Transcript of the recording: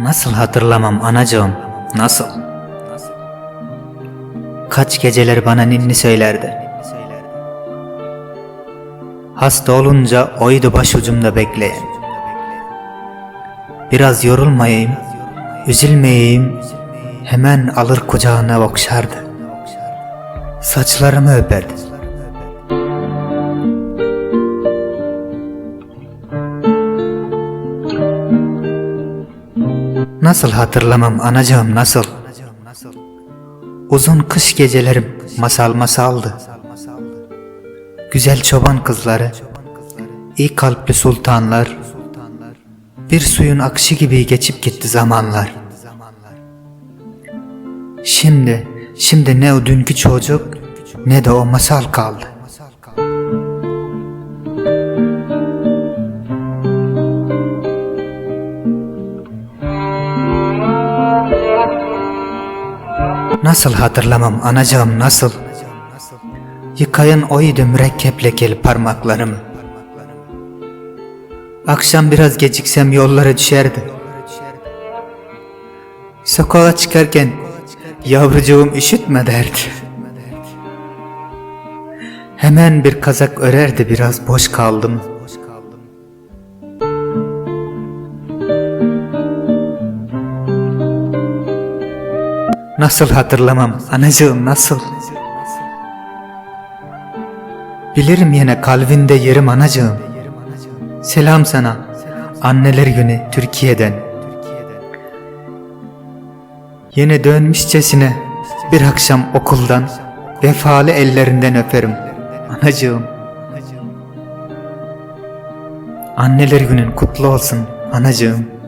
Nasıl hatırlamam anacığım, nasıl? Kaç geceler bana ninni söylerdi. Hasta olunca oydu başucumda bekleyen. Biraz yorulmayayım, üzülmeyeyim, hemen alır kucağına okşardı. Saçlarımı öperdi. Nasıl hatırlamam anacığım nasıl? Uzun kış gecelerim masal masaldı. Güzel çoban kızları, iyi kalpli sultanlar, bir suyun akışı gibi geçip gitti zamanlar. Şimdi, şimdi ne o dünkü çocuk ne de o masal kaldı. Nasıl hatırlamam anacığım nasıl? Yıkayın oydu mürekkep lekeli parmaklarımı. Akşam biraz geciksem yollara düşerdi. Sokağa çıkarken yavrucuğum üşütme derdi. Hemen bir kazak örerdi biraz boş kaldım. Nasıl hatırlamam anacığım nasıl? Bilirim yine kalbinde yerim anacığım. Selam sana anneler günü Türkiye'den. Yine dönmüşçesine bir akşam okuldan vefalı ellerinden öperim anacığım. Anneler günün kutlu olsun anacığım.